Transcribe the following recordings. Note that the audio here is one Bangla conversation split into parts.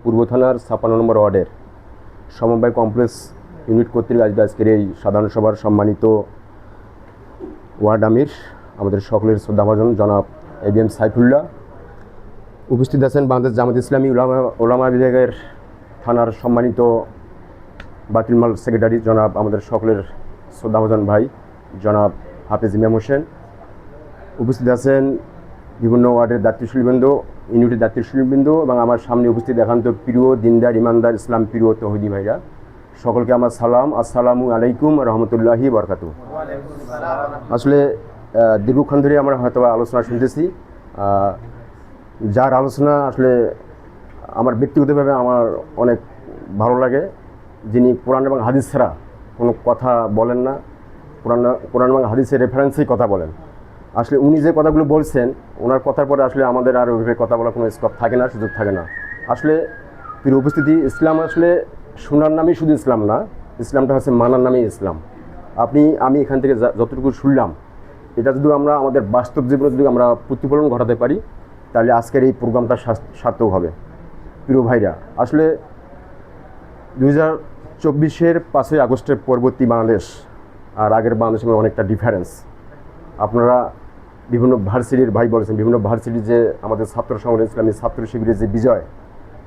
পূর্ব থানার ছাপান্ন নম্বর ওয়ার্ডের সমবায় কমপ্লেক্স ইউনিট কর্তৃক আজকে আজকের এই সাধারণ সভার সম্মানিত ওয়ার্ড আমির, আমাদের সকলের শ্রদ্ধাভাজন জনাব এ বি এম সাইফুল্লাহ। উপস্থিত আছেন বাংলাদেশ জামাত ইসলামী ওলামা ওলামা বিভাগের থানার সম্মানিত বাতিলমাল সেক্রেটারি জনাব আমাদের সকলের শ্রদ্ধাভাজন ভাই জনাব হাফিজ ইমাম হোসেন। উপস্থিত আছেন বিভিন্ন ওয়ার্ডের দায়িত্বশীলবৃন্দ ইউনিটের দায়িত্বশীলবৃন্দ এবং আমার সামনে উপস্থিত একান্ত প্রিয়, দিনদার, ইমানদার, ইসলাম প্রিয় তহিদি ভাইরা। সকলকে আমার সালাম। আসসালামু আলাইকুম রহমতুল্লাহি বরকাতু আসলে দীর্ঘক্ষণ ধরে আমরা হয়তো আলোচনা শুনতেছি। যার আলোচনা আসলে আমার ব্যক্তিগতভাবে আমার অনেক ভালো লাগে। যিনি কোরআন এবং হাদিস ছাড়া কোনো কথা বলেন না। কোরআন কোরআন এবং হাদিসের রেফারেন্সেই কথা বলেন। আসলে উনি যে কথাগুলো বলছেন, ওনার কথার পরে আসলে আমাদের আর ওইভাবে কথা বলার কোনো স্কোপ থাকে না, সুযোগ থাকে না। আসলে প্রিয় উপস্থিতি, ইসলাম আসলে শোনার নামেই শুধু ইসলাম না, ইসলামটা হচ্ছে মানার নামেই ইসলাম। আপনি, আমি এখান থেকে যতটুকু শুনলাম, এটা যদি আমরা আমাদের বাস্তব জীবনে যদি আমরা প্রতিফলন ঘটাতে পারি, তাহলে আজকের এই প্রোগ্রামটা সার্থক হবে। প্রিয় ভাইরা, আসলে দু হাজার চব্বিশের পাঁচই আগস্টের পরবর্তী বাংলাদেশ আর আগের বাংলাদেশের অনেকটা ডিফারেন্স আপনারা বিভিন্ন ভার্সিটির ভাই বলেছেন বিভিন্ন ভার্সিটির যে আমাদের ছাত্র সংগঠন ইসলামী ছাত্র শিবিরের যে বিজয়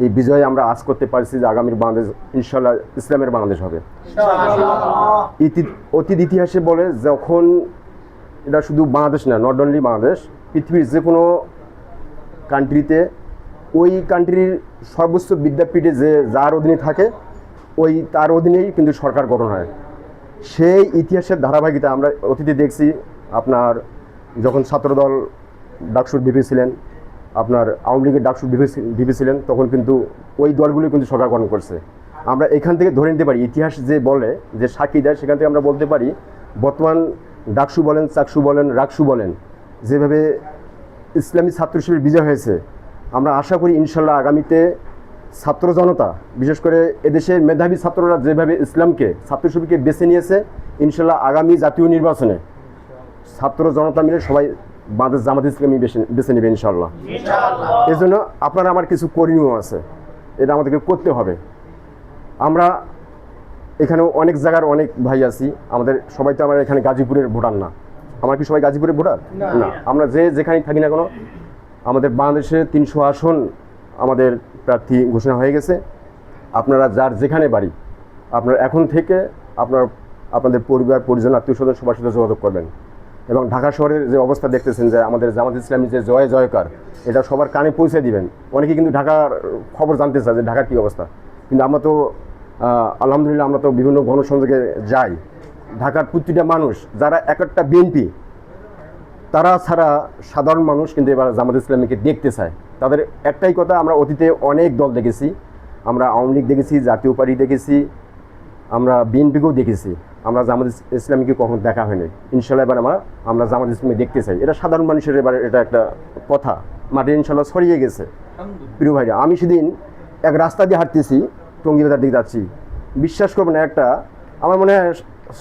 এই বিজয় আমরা আজ করতে পারছি যে আগামীর বাংলাদেশ ইনশাল্লাহ ইসলামের বাংলাদেশ হবে। ইতি অতীত ইতিহাসে বলে যখন এটা শুধু বাংলাদেশ না নট অনলি বাংলাদেশ পৃথিবীর যে কোনো কান্ট্রিতে ওই কান্ট্রির সর্বোচ্চ বিদ্যাপীঠে যে যার অধীনে থাকে ওই তার অধীনেই কিন্তু সরকার গঠন হয়। সেই ইতিহাসের ধারাবাহিকতা আমরা অতীতে দেখছি আপনার যখন ছাত্রদল ডাকসুর ভিপি ছিলেন, আপনার আওয়ামী লীগের ডাকসুর ভিপি ছিলেন, তখন কিন্তু ওই দলগুলো কিন্তু সরকার গঠন করছে। আমরা এখান থেকে ধরে নিতে পারি, ইতিহাস যে বলে, যে সাক্ষী দেয়, সেখান থেকে আমরা বলতে পারি, বর্তমান ডাকসু বলেন, চাকসু বলেন, রাকসু বলেন, যেভাবে ইসলামী ছাত্র শিবির বিজয় হয়েছে, আমরা আশা করি ইনশাল্লাহ আগামীতে ছাত্র জনতা, বিশেষ করে এদেশের মেধাবী ছাত্ররা যেভাবে ইসলামকে, ছাত্র শিবিরকে বেছে নিয়েছে, ইনশাল্লাহ আগামী জাতীয় নির্বাচনে ছাত্র জনতা মিলে সবাই বাংলাদেশ জামাত ইসলামী বেছে বেছে নেবে ইনশাল্লাহ এই জন্য আপনারা আমার কিছু করণীয় আছে। এটা আমাদেরকে করতে হবে। আমরা এখানে অনেক জায়গার অনেক ভাই আছি। আমাদের সবাই তো আমার এখানে গাজীপুরের ভোটার না। আমরা কি সবাই গাজীপুরের ভোটার? না। আমরা যে যেখানেই থাকি না কেন আমাদের বাংলাদেশে তিনশো আসন আমাদের প্রার্থী ঘোষণা হয়ে গেছে। আপনারা যার যেখানে বাড়ি আপনার এখন থেকে আপনার আপনাদের পরিবার পরিজন আত্মীয় স্বজন সবার সাথে যোগাযোগ করবেন। এবং ঢাকা শহরের যে অবস্থা দেখতেছেন যে আমাদের জামাত ইসলামী যে জয় জয়কার, এটা সবার কানে পৌঁছে দিবেন। অনেকে কিন্তু ঢাকার খবর জানতে চায় যে ঢাকার কী অবস্থা। কিন্তু আমরা তো আলহামদুলিল্লাহ আমরা তো বিভিন্ন গণসংযোগে যাই। ঢাকার প্রতিটা মানুষ, যারা এক একটা বিএনপি, তারা ছাড়া সাধারণ মানুষ কিন্তু এবার জামাত ইসলামীকে দেখতে চায়। তাদের একটাই কথা, আমরা অতীতে অনেক দল দেখেছি। আমরা আওয়ামী লীগ দেখেছি, জাতীয় পার্টি দেখেছি। আমরা বিএনপিকেও দেখেছি। আমরা জামাত ইস- ইসলামীকে কখনো দেখা হয়নি ইনশাল্লাহ এবার আমরা আমরা জামাত ইসলামী দেখতে চাই। এটা সাধারণ মানুষের এবার এটা একটা কথা। মাটি ইনশাল্লাহ ছড়িয়ে গেছে। প্রিয় ভাইরা আমি সেদিন এক রাস্তা দিয়ে হাঁটতেছি টঙ্গিবাজার দিকে যাচ্ছি। বিশ্বাস করবেন না একটা আমার মনে হয়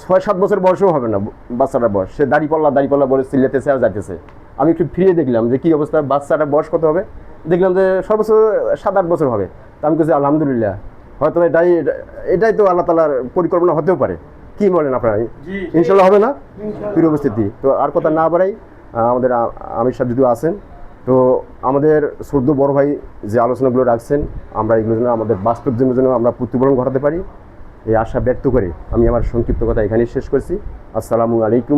ছয় সাত বছর বয়সও হবে না বাচ্চাটার বয়স। সে দাড়িপাল্লা দাড়িপাল্লা বলে চিল্লাতেছে আর যাইতেছে। আমি একটু ফিরিয়ে দেখলাম যে কী অবস্থা বাচ্চাটার বয়স কত হবে? দেখলাম যে সর্বোচ্চ সাত আট বছর হবে। তা আমি কিছু আলহামদুলিল্লাহ। হয়তো এটাই এটাই তো আল্লাহ তালার পরিকল্পনা হতেও পারে। কি বলেন আপনারা? ইনশাল্লাহ হবে না? প্রিয় উপস্থিতি তো আর কথা না বাড়াই আমাদের আমির সাহেব যদিও আছেন তো আমাদের সদ্য বড় ভাই যে আলোচনাগুলো রাখছেন আমরা এগুলো যেন আমাদের বাস্তব জীবনের জন্য আমরা প্রতিফলন ঘটাতে পারি এই আশা ব্যক্ত করে আমি আমার সংক্ষিপ্ত কথা এখানেই শেষ করছি। আসসালামু আলাইকুম।